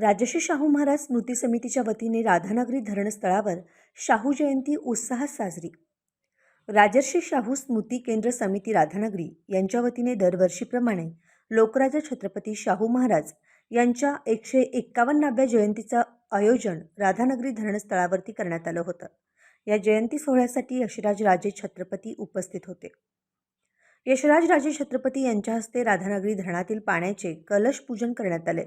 राजश्री शाहू महाराज स्मृती समितीच्या वतीने राधानगरी धरणस्थळावर शाहू जयंती उत्साहात साजरी. राजर्षी शाहू स्मृती केंद्र समिती राधानगरी यांच्या वतीने दरवर्षीप्रमाणे लोकराजा छत्रपती शाहू महाराज यांच्या एकशे एक्कावन्नाव्या जयंतीचं आयोजन राधानगरी धरणस्थळावरती करण्यात आलं होतं. या जयंती सोहळ्यासाठी यशराज राजे छत्रपती उपस्थित होते. यशराज राजे छत्रपती यांच्या हस्ते राधानगरी धरणातील पाण्याचे कलश पूजन करण्यात आले.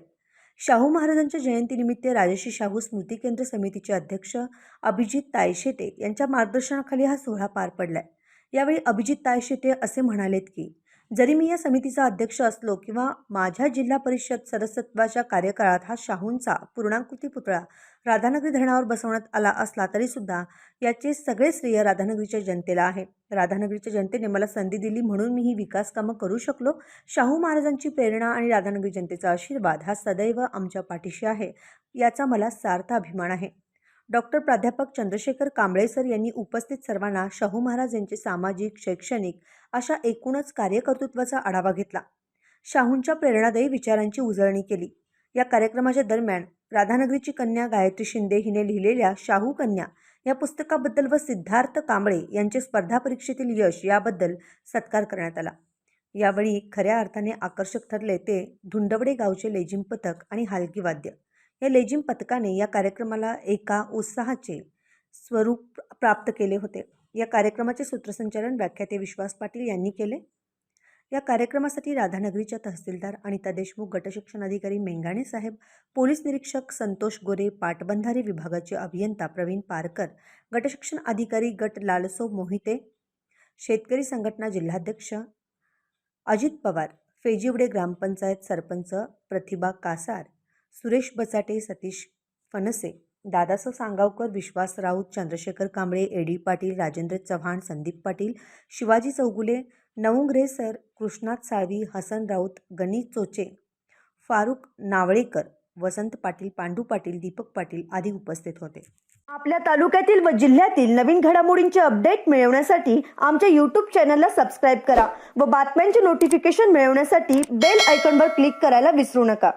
शाहू महाराजांच्या जयंतीनिमित्त राजश्री शाहू स्मृती केंद्र समितीचे अध्यक्ष अभिजित तायशेटे यांच्या मार्गदर्शनाखाली हा सोहळा पार पडलाय. यावेळी अभिजित तायशेटे असे म्हणालेत की जरी मी या समितीचा अध्यक्ष असलो किंवा माझ्या जिल्हा परिषद सदस्यत्वाच्या कार्यकाळात हा शाहूंचा पूर्णाकृती पुतळा राधानगरी धरणावर बसवण्यात आला असला तरीसुद्धा याचे सगळे श्रेय राधानगरीच्या जनतेला आहे. राधानगरीच्या जनतेने मला संधी दिली म्हणून मी ही विकास कामं करू शकलो. शाहू महाराजांची प्रेरणा आणि राधानगरी जनतेचा आशीर्वाद हा सदैव आमच्या पाठीशी आहे याचा मला सार्थ अभिमान आहे. डॉक्टर प्राध्यापक चंद्रशेखर कांबळे सर यांनी उपस्थित सर्वांना शाहू महाराज यांचे सामाजिक शैक्षणिक अशा एकूणच कार्यकर्तृत्वाचा आढावा घेतला. शाहूंच्या प्रेरणादायी विचारांची उजळणी केली. या कार्यक्रमाच्या दरम्यान राधानगरीची कन्या गायत्री शिंदे हिने लिहिलेल्या शाहू कन्या या पुस्तकाबद्दल व सिद्धार्थ कांबळे यांचे स्पर्धा परीक्षेतील यश याबद्दल सत्कार करण्यात आला. यावेळी खऱ्या अर्थाने आकर्षक ठरले ते धुंडवडे गावचे लेझिम पथक आणि हालकी वाद्य. या लेझिम पथकाने या कार्यक्रमाला एका उत्साहाचे स्वरूप प्राप्त केले होते. या कार्यक्रमाचे सूत्रसंचालन व्याख्याते विश्वास पाटील यांनी केले. या कार्यक्रमासाठी राधानगरीच्या तहसीलदार अनिता देशमुख गटशिक्षण अधिकारी मेंगाणे साहेब पोलीस निरीक्षक संतोष गोरे पाटबंधारे विभागाचे अभियंता प्रवीण पारकर गटशिक्षण अधिकारी गट लालसो मोहिते शेतकरी संघटना जिल्हाध्यक्ष अजित पवार फेजिवडे ग्रामपंचायत सरपंच प्रतिभा कासार सुरेश बचाटे सतीश फणसे दादासाहेब सांगावकर विश्वास राऊत चंद्रशेखर कांबळे एडी पाटील राजेंद्र चव्हाण संदीप पाटील शिवाजी चौगुले नवंगरे सर कृष्णात साळवी हसन राऊत गणित चोचे फारुख नावळेकर वसंत पाटील पांडू पाटील दीपक पाटील आदी उपस्थित होते. आपल्या तालुक्यातील व जिल्ह्यातील नवीन घडामोडींचे अपडेट मिळवण्यासाठी आमच्या यूट्यूब चॅनलला सबस्क्राईब करा व बातम्यांचे नोटिफिकेशन मिळवण्यासाठी बेल आयकॉनवर क्लिक करायला विसरू नका.